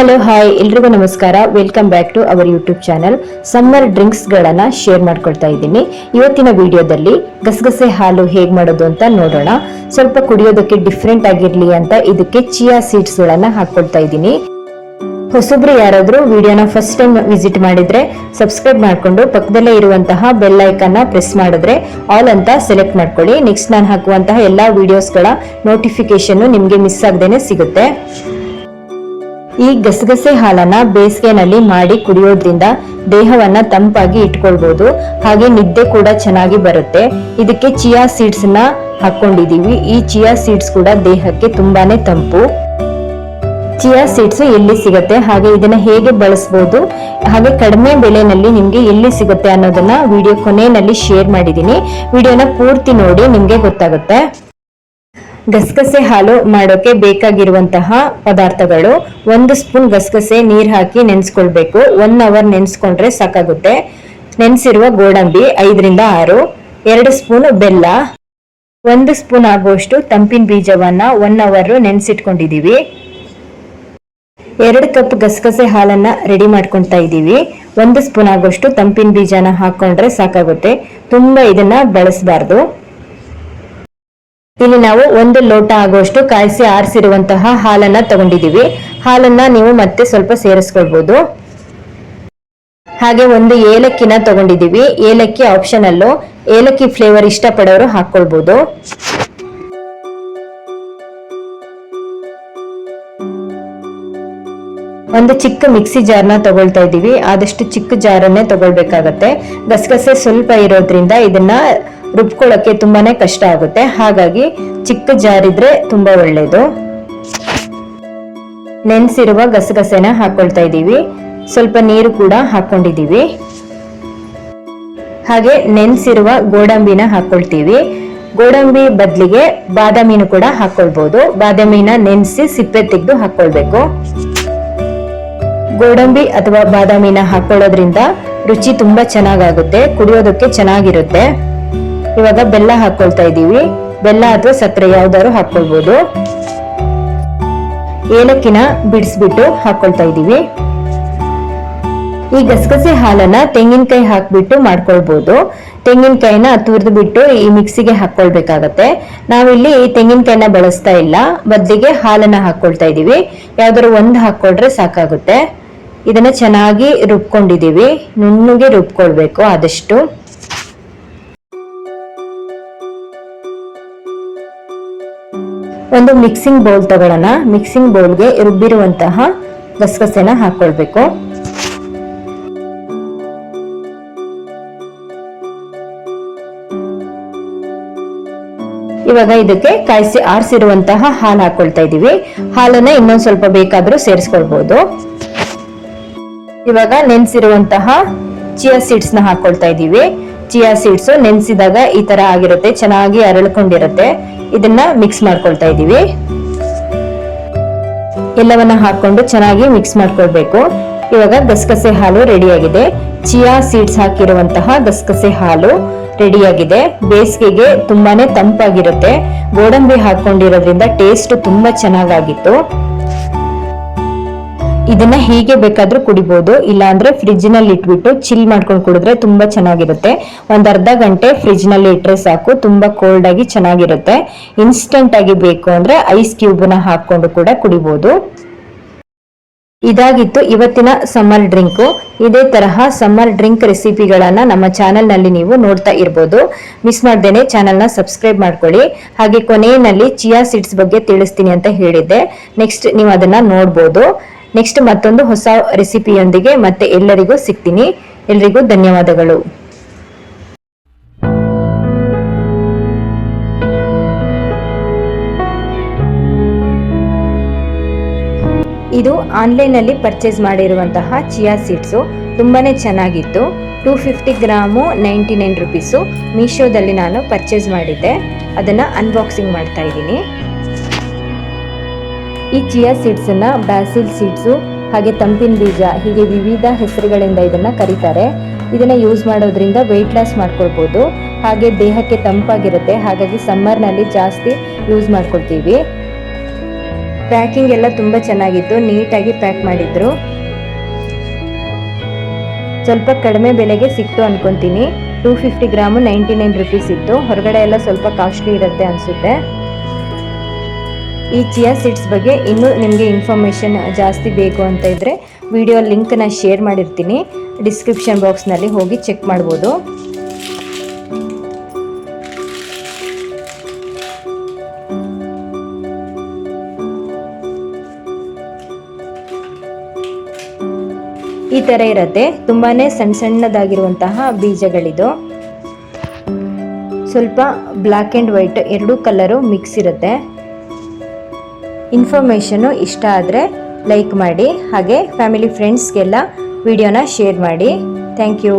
Hello hi ಎಲ್ರಿಗೂ ನಮಸ್ಕಾರ. Welcome back to our YouTube channel summer drinks ಗಳನ್ನ share ಮಾಡ್ಕೊಳ್ತಾ ಇದ್ದೀನಿ. ಇವತ್ತಿನ ವಿಡಿಯೋದಲ್ಲಿ ಗಸಗಸೆ ಹಾಲು ಹೇಗ್ ಮಾಡೋದು ಅಂತ ನೋಡೋಣ. ಸ್ವಲ್ಪ ಕುಡಿಯೋದಕ್ಕೆ ಡಿಫ್ರೆಂಟ್ ಆಗಿರ್ಲಿ ಅಂತ ಇದಕ್ಕೆ ಚಿಯಾ ಸೀಡ್ಸ್ ಗಳನ್ನ ಹಾಕೊಳ್ತಾ ಇದ್ದೀನಿ. ಹೊಸಬ್ರು ಯಾರಾದ್ರೂ ವಿಡಿಯೋನ ಫಸ್ಟ್ ಟೈಮ್ ವಿಸಿಟ್ ಮಾಡಿದ್ರೆ ಸಬ್ಸ್ಕ್ರೈಬ್ ಮಾಡ್ಕೊಂಡು ಪಕ್ಕದಲ್ಲೇ ಇರುವಂತಹ ಬೆಲ್ ಐಕನ್ನ ಪ್ರೆಸ್ ಮಾಡಿದ್ರೆ ಆಲ್ ಅಂತ ಸೆಲೆಕ್ಟ್ ಮಾಡ್ಕೊಳ್ಳಿ. ನೆಕ್ಸ್ಟ್ ನಾನು ಹಾಕುವಂತಹ ಎಲ್ಲಾ ವಿಡಿಯೋಸ್ಗಳ ನೋಟಿಫಿಕೇಶನ್ ನಿಮ್ಗೆ ಮಿಸ್ ಆಗದೇನೆ ಸಿಗುತ್ತೆ. ಈ ಗಸಗಸೆ ಹಾಲನ್ನ ಬೇಸಿಗೆನಲ್ಲಿ ಮಾಡಿ ಕುಡಿಯೋದ್ರಿಂದ ದೇಹವನ್ನ ತಂಪಾಗಿ ಇಟ್ಕೊಳ್ಬಹುದು ಹಾಗೆ ನಿದ್ದೆ ಕೂಡ ಚೆನ್ನಾಗಿ ಬರುತ್ತೆ. ಇದಕ್ಕೆ ಚಿಯಾ ಸೀಡ್ಸ್ನ ಹಾಕೊಂಡಿದೀವಿ. ಈ ಚಿಯಾ ಸೀಡ್ಸ್ ಕೂಡ ದೇಹಕ್ಕೆ ತುಂಬಾನೇ ತಂಪು. ಚಿಯಾ ಸೀಡ್ಸ್ ಎಲ್ಲಿ ಸಿಗುತ್ತೆ, ಹಾಗೆ ಇದನ್ನ ಹೇಗೆ ಬಳಸಬಹುದು ಹಾಗೆ ಕಡಿಮೆ ಬೆಲೆನಲ್ಲಿ ನಿಮ್ಗೆ ಎಲ್ಲಿ ಸಿಗುತ್ತೆ ಅನ್ನೋದನ್ನ ವಿಡಿಯೋ ಕೊನೆಯಲ್ಲಿ ಶೇರ್ ಮಾಡಿದೀನಿ ವಿಡಿಯೋನ ಪೂರ್ತಿ ನೋಡಿ, ನಿಮ್ಗೆ ಗೊತ್ತಾಗುತ್ತೆ. ಗಸಗಸೆ ಹಾಲು ಮಾಡೋಕೆ ಬೇಕಾಗಿರುವಂತಹ ಪದಾರ್ಥಗಳು. ಒಂದು ಸ್ಪೂನ್ ಗಸಗಸೆ ನೀರು ಹಾಕಿ ನೆನೆಸ್ಕೊಳ್ಬೇಕು. ಒನ್ ಅವರ್ ನೆನೆಸ್ಕೊಂಡ್ರೆ ಸಾಕಾಗುತ್ತೆ. ನೆನೆಸಿರುವ ಗೋಡಂಬಿ ಐದರಿಂದ ಆರು. ಎರಡು ಸ್ಪೂನ್ ಬೆಲ್ಲ. ಒಂದು ಸ್ಪೂನ್ ಆಗುವಷ್ಟು ತಂಪಿನ ಬೀಜವನ್ನ ಒನ್ ಅವರ್ ನೆನೆಸಿಟ್ಕೊಂಡಿದ್ದೀವಿ ಎರಡು ಕಪ್ ಗಸಗಸೆ ಹಾಲನ್ನ ರೆಡಿ ಮಾಡ್ಕೊಂತಾ ಇದ್ದೀವಿ ಒಂದು ಸ್ಪೂನ್ ಆಗುವಷ್ಟು ತಂಪಿನ ಬೀಜನ ಹಾಕೊಂಡ್ರೆ ಸಾಕಾಗುತ್ತೆ. ತುಂಬಾ ಇದನ್ನ ಬಳಸಬಾರ್ದು. ಇಲ್ಲಿ ನಾವು ಒಂದು ಲೋಟ ಆಗುವಷ್ಟು ಕಾಯಿಸಿ ಆರಿಸಿರುವಂತಹ ಹಾಲನ್ನ ತಗೊಂಡಿದೀವಿ ಹಾಲನ್ನ ನೀವು ಮತ್ತೆ ಸ್ವಲ್ಪ ಸೇರಿಸ್ಕೊಳ್ಬಹುದು ಹಾಗೆ ಒಂದು ಏಲಕ್ಕಿನ ತಗೊಂಡಿದೀವಿ ಏಲಕ್ಕಿ ಆಪ್ಷನ್ ಅಲ್ಲೂ ಏಲಕ್ಕಿ ಫ್ಲೇವರ್ ಇಷ್ಟಪಡೋರು ಹಾಕೊಳ್ಬಹುದು ಒಂದು ಚಿಕ್ಕ ಮಿಕ್ಸಿ ಜಾರ್ನ ತಗೊಳ್ತಾ ಇದ್ದೀವಿ. ಆದಷ್ಟು ಚಿಕ್ಕ ಜಾರನ್ನೇ ತಗೊಳ್ಬೇಕಾಗತ್ತೆ. ಗಸಗಸೆ ಸ್ವಲ್ಪ ಇರೋದ್ರಿಂದ ಇದನ್ನ ರುಬ್ಕೊಳ್ಳೋಕೆ ತುಂಬಾನೇ ಕಷ್ಟ ಆಗುತ್ತೆ. ಹಾಗಾಗಿ ಚಿಕ್ಕ ಜಾರಿದ್ರೆ ತುಂಬಾ ಒಳ್ಳೇದು. ನೆನೆಸಿರುವ ಗಸಗಸೆನ ಹಾಕೊಳ್ತಾ ಇದ್ದೀವಿ. ಸ್ವಲ್ಪ ನೀರು ಕೂಡ ಹಾಕೊಂಡಿದೀವಿ ಹಾಗೆ ನೆನೆಸಿರುವ ಗೋಡಂಬಿನ ಹಾಕೊಳ್ತೀವಿ. ಗೋಡಂಬಿ ಬದಲಿಗೆ ಬಾದಾಮಿನೂ ಕೂಡ ಹಾಕೊಳ್ಬಹುದು ಬಾದಾಮಿನ ನೆನೆಸಿ ಸಿಪ್ಪೆ ತೆಗೆದು ಹಾಕೊಳ್ಬೇಕು. ಗೋಡಂಬಿ ಅಥವಾ ಬಾದಾಮಿನ ಹಾಕೊಳ್ಳೋದ್ರಿಂದ ರುಚಿ ತುಂಬಾ ಚೆನ್ನಾಗಾಗುತ್ತೆ, ಕುಡಿಯೋದಕ್ಕೆ ಚೆನ್ನಾಗಿರುತ್ತೆ. ಇವಾಗ ಬೆಲ್ಲ ಹಾಕೊಳ್ತಾ ಇದ್ದೀವಿ. ಬೆಲ್ಲ ಅಥವಾ ಸಕ್ಕರೆ ಯಾವ್ದಾದ್ರು ಹಾಕೊಳ್ಬಹುದು ಏಲಕ್ಕಿನ ಬಿಡಿಸ್ಬಿಟ್ಟು ಹಾಕೊಳ್ತಾ ಇದ್ದೀವಿ. ಈ ಗಸಗಸೆ ಹಾಲನ್ನ ತೆಂಗಿನಕಾಯಿ ಹಾಕ್ಬಿಟ್ಟು ಮಾಡ್ಕೊಳ್ಬಹುದು ತೆಂಗಿನಕಾಯಿನ ತುರಿದು ಬಿಟ್ಟು ಈ ಮಿಕ್ಸಿಗೆ ಹಾಕೊಳ್ಬೇಕಾಗತ್ತೆ. ನಾವಿಲ್ಲಿ ತೆಂಗಿನಕಾಯಿನ ಬಳಸ್ತಾ ಇಲ್ಲ. ಬದಲಿಗೆ ಹಾಲನ್ನ ಹಾಕೊಳ್ತಾ ಇದೀವಿ ಯಾವ್ದಾದ್ರು ಒಂದು ಹಾಕೊಳ್ರೆ ಸಾಕಾಗುತ್ತೆ. ಇದನ್ನ ಚೆನ್ನಾಗಿ ರುಬ್ಕೊಂಡಿದೀವಿ ನುಣ್ಣಗೆ ರುಬ್ಕೊಳ್ಬೇಕು ಆದಷ್ಟು. ಒಂದು ಮಿಕ್ಸಿಂಗ್ ಬೌಲ್ ತಗೊಳ್ಳೋಣ. ಮಿಕ್ಸಿಂಗ್ ಬೌಲ್ಗೆ ರುಬ್ಬಿರುವಂತಹ ಗಸಗಸೆನ ಹಾಕ್ಕೊಳ್ಬೇಕು ಇವಾಗ ಇದಕ್ಕೆ ಕಾಯಿಸಿ ಆರಿಸಿರುವಂತಹ ಹಾಲು ಹಾಕೊಳ್ತಾ ಇದೀವಿ. ಹಾಲನ್ನ ಇನ್ನೊಂದ್ ಸ್ವಲ್ಪ ಬೇಕಾದ್ರೂ ಸೇರಿಸ್ಕೊಳ್ಬಹುದು ಇವಾಗ ನೆನ್ಸಿರುವಂತಹ ಚಿಯಾ ಸೀಡ್ಸ್ನ ಹಾಕೊಳ್ತಾ ಇದೀವಿ. ಚಿಯಾ ಸೀಡ್ಸ್ ನೆನ್ಸಿದಾಗ ಈ ತರ ಆಗಿರುತ್ತೆ, ಚೆನ್ನಾಗಿ ಅರಳ್ಕೊಂಡಿರುತ್ತೆ. ಇದನ್ನ ಮಿಕ್ಸ್ ಮಾಡ್ಕೊಳ್ತಾ ಇದೀವಿ ಎಲ್ಲವನ್ನ ಹಾಕೊಂಡು ಚೆನ್ನಾಗಿ ಮಿಕ್ಸ್ ಮಾಡ್ಕೊಳ್ಬೇಕು. ಇವಾಗ ಗಸಗಸೆ ಹಾಲು ರೆಡಿಯಾಗಿದೆ. ಚಿಯಾ ಸೀಡ್ಸ್ ಹಾಕಿರುವಂತಹ ಗಸಗಸೆ ಹಾಲು ರೆಡಿಯಾಗಿದೆ. ಬೇಸಿಗೆಗೆ ತುಂಬಾನೇ ತಂಪಾಗಿರುತ್ತೆ. ಗೋಡಂಬಿ ಹಾಕೊಂಡಿರೋದ್ರಿಂದ ಟೇಸ್ಟ್ ತುಂಬಾ ಚೆನ್ನಾಗಾಗಿತ್ತು. ಇದನ್ನ ಹೀಗೆ ಬೇಕಾದ್ರೂ ಕುಡಿಬಹುದು ಇಲ್ಲಾಂದ್ರೆ ಫ್ರಿಜ್ನಲ್ಲಿ ಇಟ್ಬಿಟ್ಟು ಚಿಲ್ ಮಾಡ್ಕೊಂಡು ಕುಡಿದ್ರೆ ತುಂಬಾ ಚೆನ್ನಾಗಿರುತ್ತೆ. ಒಂದ್ ಅರ್ಧ ಗಂಟೆ ಫ್ರಿಜ್ನಲ್ಲಿ ಇಟ್ರೆ ಸಾಕು, ತುಂಬಾ ಕೋಲ್ಡ್ ಆಗಿ ಚೆನ್ನಾಗಿರುತ್ತೆ. ಇನ್ಸ್ಟೆಂಟ್ ಆಗಿ ಬೇಕು ಅಂದ್ರೆ ಐಸ್ ಕ್ಯೂಬ್ನ ಹಾಕೊಂಡು ಕೂಡ ಕುಡಿಬಹುದು ಇದಾಗಿತ್ತು ಇವತ್ತಿನ ಸಮ್ಮರ್ ಡ್ರಿಂಕ್ ಇದೇ ತರಹ ಸಮ್ಮರ್ ಡ್ರಿಂಕ್ ರೆಸಿಪಿಗಳನ್ನ ನಮ್ಮ ಚಾನೆಲ್ನಲ್ಲಿ ನೀವು ನೋಡ್ತಾ ಇರ್ಬೋದು. ಮಿಸ್ ಮಾಡ್ದೇನೆ ಚಾನೆಲ್ನ ಸಬ್ಸ್ಕ್ರೈಬ್ ಮಾಡ್ಕೊಳ್ಳಿ. ಹಾಗೆ ಕೊನೆಯಲ್ಲಿ ಚಿಯಾ ಸೀಡ್ಸ್ ಬಗ್ಗೆ ತಿಳಿಸ್ತೀನಿ ಅಂತ ಹೇಳಿದ್ದೆ. ನೆಕ್ಸ್ಟ್ ನೀವು ಅದನ್ನ ನೋಡ್ಬೋದು. ನೆಕ್ಸ್ಟ್ ಮತ್ತೊಂದು ಹೊಸ ರೆಸಿಪಿಯೊಂದಿಗೆ ಮತ್ತೆ ಎಲ್ಲರಿಗೂ ಸಿಗ್ತೀನಿ. ಎಲ್ರಿಗೂ ಧನ್ಯವಾದಗಳು. ಇದು ಆನ್ಲೈನಲ್ಲಿ ಪರ್ಚೇಸ್ ಮಾಡಿರುವಂತಹ ಚಿಯಾ ಸೀಡ್ಸು. ತುಂಬಾನೇ ಚೆನ್ನಾಗಿತ್ತು. Two fifty gram ninety nine rupees ಮೀಶೋದಲ್ಲಿ ನಾನು ಪರ್ಚೇಸ್ ಮಾಡಿದ್ದೆ. ಅದನ್ನು ಅನ್ಬಾಕ್ಸಿಂಗ್ ಮಾಡ್ತಾ ಇದ್ದೀನಿ. ಈ ಚಿಯಾ ಸೀಡ್ಸನ್ನು ಬ್ಯಾಸಿಲ್ ಸೀಡ್ಸು ಹಾಗೆ ತಂಪಿನ ಬೀಜ, ಹೀಗೆ ವಿವಿಧ ಹೆಸರುಗಳಿಂದ ಇದನ್ನು ಕರೀತಾರೆ. ಇದನ್ನು ಯೂಸ್ ಮಾಡೋದ್ರಿಂದ ವೆಯ್ಟ್ ಲಾಸ್ ಮಾಡ್ಕೊಳ್ಬೋದು. ಹಾಗೆ ದೇಹಕ್ಕೆ ತಂಪಾಗಿರುತ್ತೆ, ಹಾಗಾಗಿ ಸಮ್ಮರ್ನಲ್ಲಿ ಜಾಸ್ತಿ ಯೂಸ್ ಮಾಡ್ಕೊಳ್ತೀವಿ. ಪ್ಯಾಕಿಂಗ್ ಎಲ್ಲ ತುಂಬ ಚೆನ್ನಾಗಿತ್ತು, ನೀಟಾಗಿ ಪ್ಯಾಕ್ ಮಾಡಿದ್ರು. ಸ್ವಲ್ಪ ಕಡಿಮೆ ಬೆಲೆಗೆ ಸಿಕ್ತು ಅನ್ಕೊಂತೀನಿ. Two fifty gram ninety nine rupees ಇತ್ತು. ಹೊರಗಡೆ ಎಲ್ಲ ಸ್ವಲ್ಪ ಕಾಸ್ಟ್ಲಿ ಇರುತ್ತೆ ಅನಿಸುತ್ತೆ. ಈ ಚಿಯಾ ಸೀಡ್ಸ್ ಬಗ್ಗೆ ಇನ್ನೂ ನಿಮಗೆ ಇನ್ಫಾರ್ಮೇಷನ್ ಜಾಸ್ತಿ ಬೇಕು ಅಂತ ಇದ್ದರೆ ವಿಡಿಯೋ ಲಿಂಕ್ನ ಶೇರ್ ಮಾಡಿರ್ತೀನಿ. ಡಿಸ್ಕ್ರಿಪ್ಷನ್ ಬಾಕ್ಸ್ನಲ್ಲಿ ಹೋಗಿ ಚೆಕ್ ಮಾಡ್ಬೋದು. ಈ ಥರ ಇರುತ್ತೆ. ತುಂಬಾ ಸಣ್ಣ ಸಣ್ಣದಾಗಿರುವಂತಹ ಬೀಜಗಳಿದು. ಸ್ವಲ್ಪ ಬ್ಲ್ಯಾಕ್ ಆ್ಯಂಡ್ ವೈಟ್ ಎರಡೂ ಕಲರು ಮಿಕ್ಸ್ ಇರುತ್ತೆ. ಇನ್ಫಾರ್ಮೇಷನು ಇಷ್ಟ ಆದರೆ ಲೈಕ್ ಮಾಡಿ ಹಾಗೆ ಫ್ಯಾಮಿಲಿ ಫ್ರೆಂಡ್ಸ್ಗೆಲ್ಲ ವಿಡಿಯೋನ ಶೇರ್ ಮಾಡಿ. Thank you